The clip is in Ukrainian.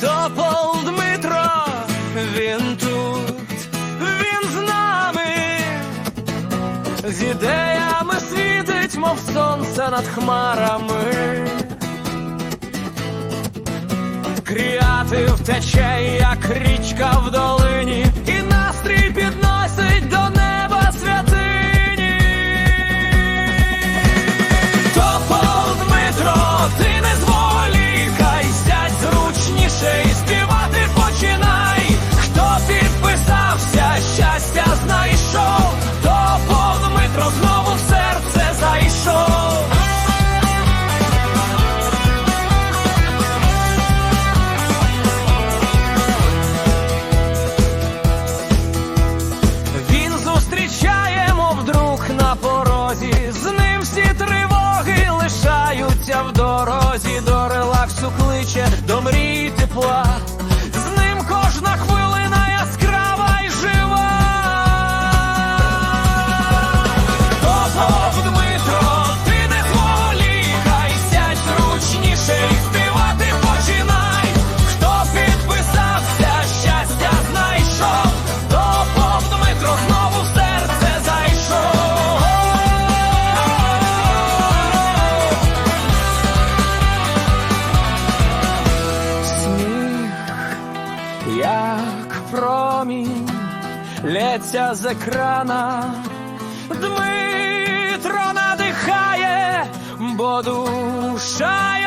Топол Дмитро, він тут, він з нами, з ідеями світить, мов сонце над хмарами. Кріатив тече, як річка вдома. кличе до мрій тепла. промінь лється з екрана, Дмитро надихає, бо душа.